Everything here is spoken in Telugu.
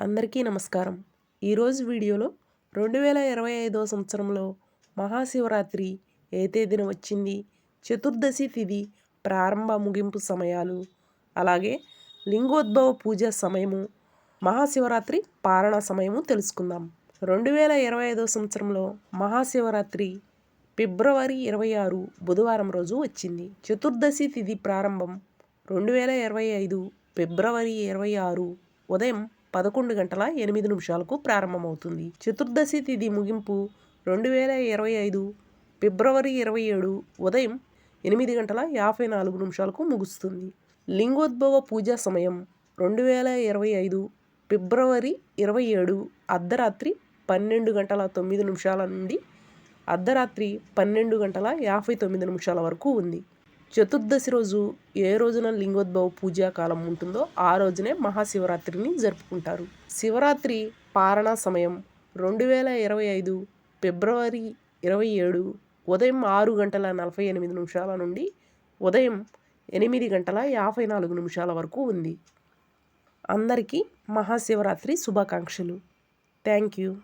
అందరికీ నమస్కారం. ఈరోజు వీడియోలో రెండు వేల ఇరవై ఐదో సంవత్సరంలో మహాశివరాత్రి ఏ తేదీన వచ్చింది? చతుర్దశి తిథి ప్రారంభ ముగింపు సమయాలు అలాగే లింగోద్భవ పూజ సమయము మహాశివరాత్రి పారణ సమయము తెలుసుకుందాం. రెండు వేల ఇరవై ఐదో సంవత్సరంలో మహాశివరాత్రి ఫిబ్రవరి ఇరవై ఆరు బుధవారం రోజు వచ్చింది. చతుర్దశి తిథి ప్రారంభం రెండు వేల ఇరవై ఐదు ఫిబ్రవరి ఇరవై ఆరు ఉదయం పదకొండు గంటల ఎనిమిది నిమిషాలకు ప్రారంభమవుతుంది. చతుర్దశి తిథి ముగింపు రెండు వేల ఇరవై ఐదు ఫిబ్రవరి ఇరవై ఏడు ఉదయం ఎనిమిది గంటల యాభై నాలుగు నిమిషాలకు ముగుస్తుంది. లింగోద్భవ పూజా సమయం రెండు వేల ఇరవై ఐదు ఫిబ్రవరి ఇరవై ఏడు అర్ధరాత్రి పన్నెండు గంటల తొమ్మిది నిమిషాల నుండి అర్ధరాత్రి పన్నెండు గంటల యాభై తొమ్మిది నిమిషాల వరకు ఉంది. చతుర్దశి రోజు ఏ రోజున లింగోద్భవ పూజా కాలం ఉంటుందో ఆ రోజునే మహాశివరాత్రిని జరుపుకుంటారు. శివరాత్రి పారణ సమయం రెండు వేల ఇరవై ఐదు ఫిబ్రవరి ఇరవై ఏడు ఉదయం ఆరు గంటల నలభై ఎనిమిది నిమిషాల నుండి ఉదయం ఎనిమిది గంటల యాభై నాలుగు నిమిషాల వరకు ఉంది. అందరికీ మహాశివరాత్రి శుభాకాంక్షలు. Thank you.